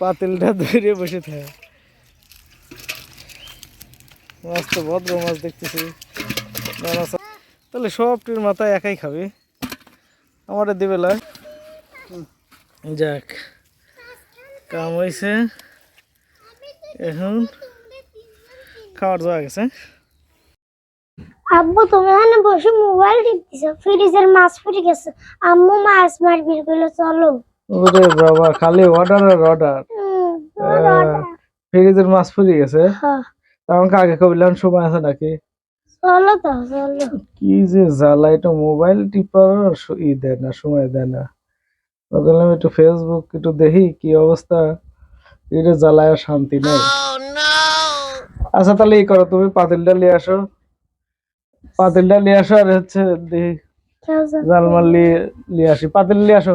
পাতিলটা ধরে বসে থাকে। মাছ তো ভদ্র মাছ দেখতেছি। তাহলে সবটির মাথায় একাই খাবে। আমারে দিবে যাক কাম হয়েছে এখন খাওয়ার যাওয়া গেছে। আব্বু তুমি এখানে বসে মোবাইল টিপতেছ। ফ্রিজের মাছ ফুটে গেছে। আম্মু মাছ মারবি চলো। ওরে বাবা খালি অর্ডার আর অর্ডার ফ্রিজের মাছ ফুরিয়ে গেছে। আমাকে আগে কবিলাম সময় আছে নাকি? চলো তো চলো। কি যে জ্বালা এটা মোবাইল টিপার ই দেয় না সময় দেয় না। ভাবলাম একটু ফেসবুক একটু দেখি কি অবস্থা? এটা জ্বালায় শান্তি নেই। আচ্ছা তাহলে এই করো তুমি পাতিলটা নিয়ে আসো। পাতিলটা নিয়ে আসো আর হচ্ছে দেখি জালমাল নিয়ে আসি। পাতিল নিয়ে আসো।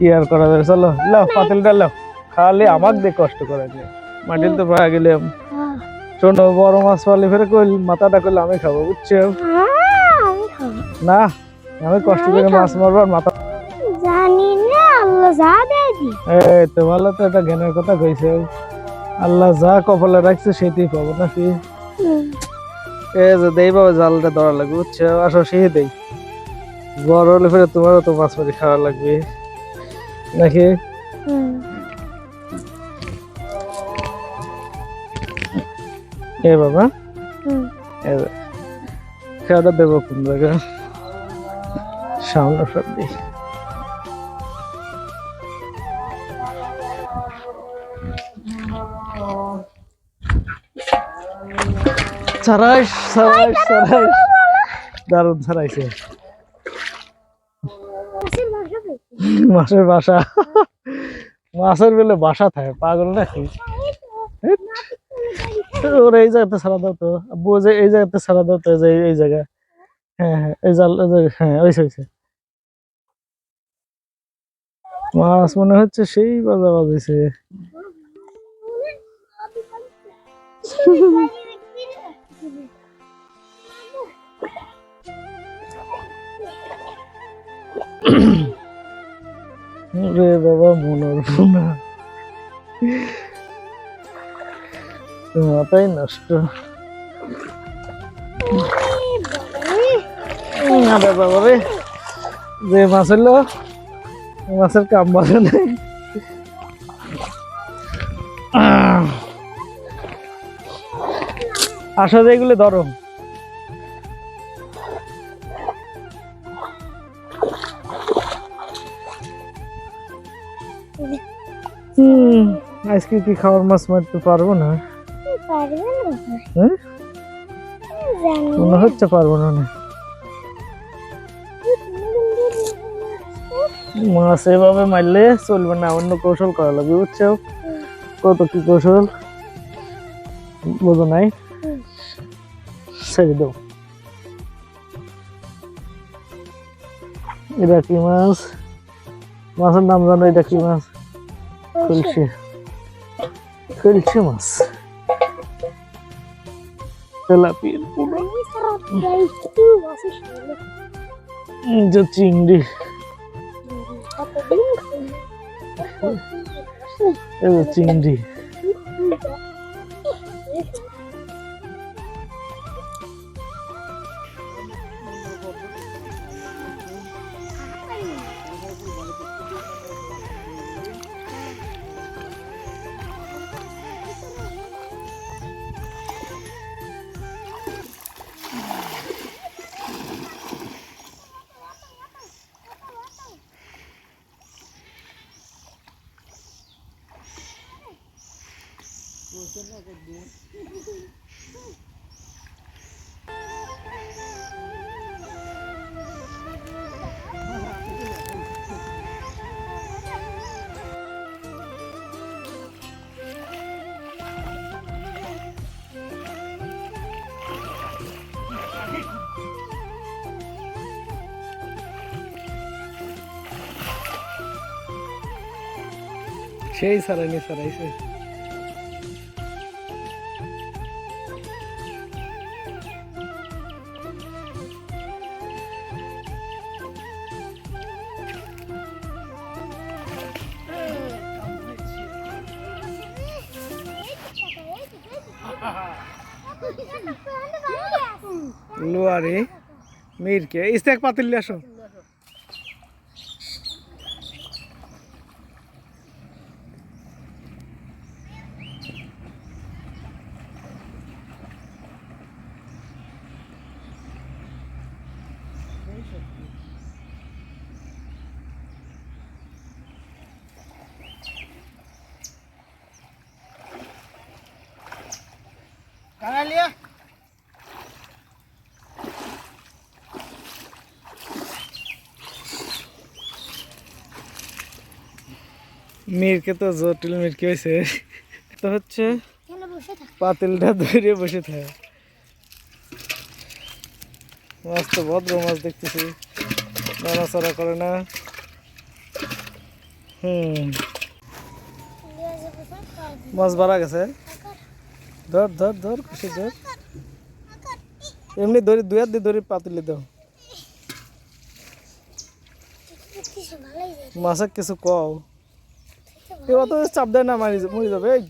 কি আর করা যাবে চলো লাও পাতিলটা লাও খালি আমাক দিয়ে কষ্ট করে নিয়ে মাটিল তো পাওয়া হ্যাঁ। শোনো বড় মাছ পালি ফেরে কইল মাথাটা করলে আমি খাব বুঝছ? আমি খাব। না আমি কষ্ট করে মাছ মারবো আর মাথা জানি না আল্লাহ যা দেয় দি এই তো ভালো তো একটা জ্ঞানের কথা কইছে। আল্লাহ যা কপালে রাখছে সেটাই পাবো নাকি? এ যে দেই বাবা জালটা ধরা লাগবে বুঝছ? আসো সেই দেই। বড় হলে ফেরে তোমারও তো মাছ মারি খাওয়া লাগবে। নাকি? এ বাবা। খেয়াটা দেবো কোন জায়গা সামনে সব দিই সারাই সারাই সারাই দারুণ সারাইছে। মাছের বাসা। মাছের বেলে বাসা থাকে পাগল নাকি? ওর এই জায়গাতে ছাড়া দাও তো। আব্বু যে এই জায়গাতে ছাড়া দাও তো এই যে এই জায়গায়। হ্যাঁ হ্যাঁ এই জাল হ্যাঁ ওই হয়েছে মাছ মনে হচ্ছে সেই বাজা বাজেছে রে বাবা মনোর বোনা মাথাই নষ্ট। বাবা রে, যে মাছ হলো মাছের কাম বাজে নাই আসলে এগুলো ধরো। হুম আজকে কি খাওয়ার মাছ মারতে পারব না? পারবে না। হ্যাঁ? মনে হচ্ছে পারব না না। মাছ এভাবে মারলে চলবে না অন্য কৌশল করা লাগবে বুঝছ? কত কি কৌশল? বোঝো নাই? ছেড়ে দাও। এটা কি মাছ? মাছের নাম জানো এটা কি মাছ? খুলছে খুলছে মাছ তেলাপিয়ার পুরো छः सर नहीं লুয়ারি মিরকে ইস্তেক পাতিল আসো কানালিয়া মিরকে তো জটিল মিরকে হয়েছে। তো হচ্ছে পাতিলটা ধরে বসে থাকে। মাছ তো ভদ্র মাছ দেখতেছি। নড়াচড়া করে না। হুম। মাছ বাড়া গেছে। ধর ধর ধর, খুশি, ধর। এমনি ধরে দুই হাত দিয়ে ধরে পাতিলে দাও। মাছের কিছু কও। এবার তো চাপ দেয় না, মারি মরে যাবে, এই।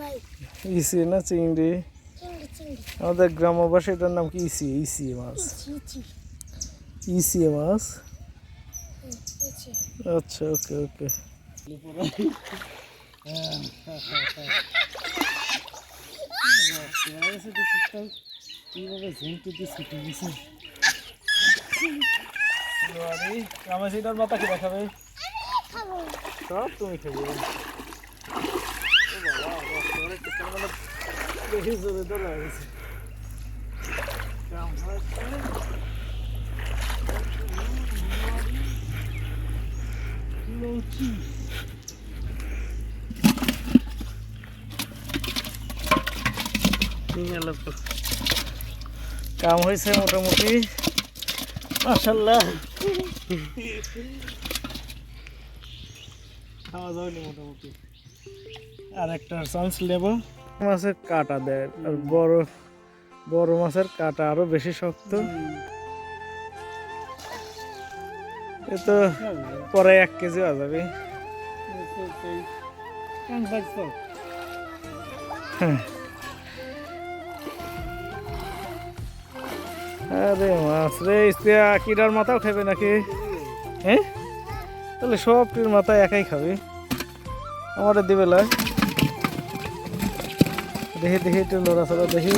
ভাই ইসি না চিংড়ি? আমাদের গ্রাম ভাষায় এটার নাম কি ইসি? ইসি মাছ। ইসি মাছ? আচ্ছা ওকে ওকে। আমার সেটার মাথা কি দেখাবে খাব সব তুমি খাবে বেশি জোরে তো লাগছে কাম হয়েছে মোটামুটি। মাসাল্লাহ খাওয়া যায়নি মোটামুটি। আর একটা চান্স নেব। মাছের কাটা দেয় আর বড় বড় মাছের কাটা আরও বেশি শক্ত। এ তো পরে এক কেজি হয়ে যাবে। হ্যাঁ। আরে মাছ রে, ইস্তিয়া কিডার মাথাও খাবে নাকি? হ্যাঁ? তাহলে সবটির মাথা একাই খাবে। আমাদের দিবে লয় দেখি দেখি, একটু লড়াচড়া দেখি।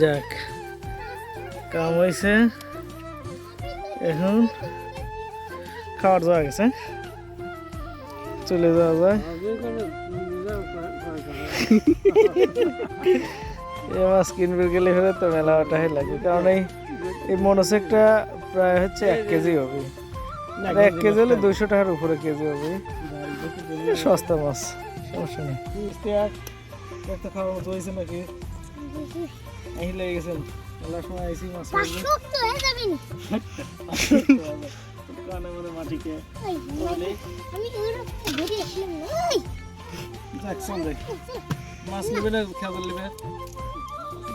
যাক, কাম হয়েছে এখন খাওয়ার যাওয়া গেছে। চলে যাওয়া যায়। এই মাছ কিনবে গেলে ফেলে তো মেলা ওটাই লাগে। কারণ এই এই মনোসেকটা প্রায় হচ্ছে এক কেজি হবে। আর এক কেজি হলে দুইশো টাকার উপরে কেজি হবে। সস্তা মাছ সমস্যা নেই। একটা খাওয়ার মতো হয়েছে নাকি? এই লেগে গেছেন মেলার সময় আইসি মাছ হয়ে কানে মনে মাটিকে। মাছ নেবে না খেয়াল নেবে?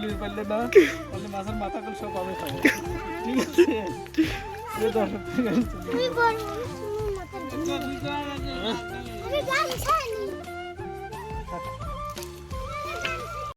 পুলিশ পারলে না তাহলে মাছের মাথা করে সব আমি খাব ঠিক আছে? দর্শক ঠিক আছে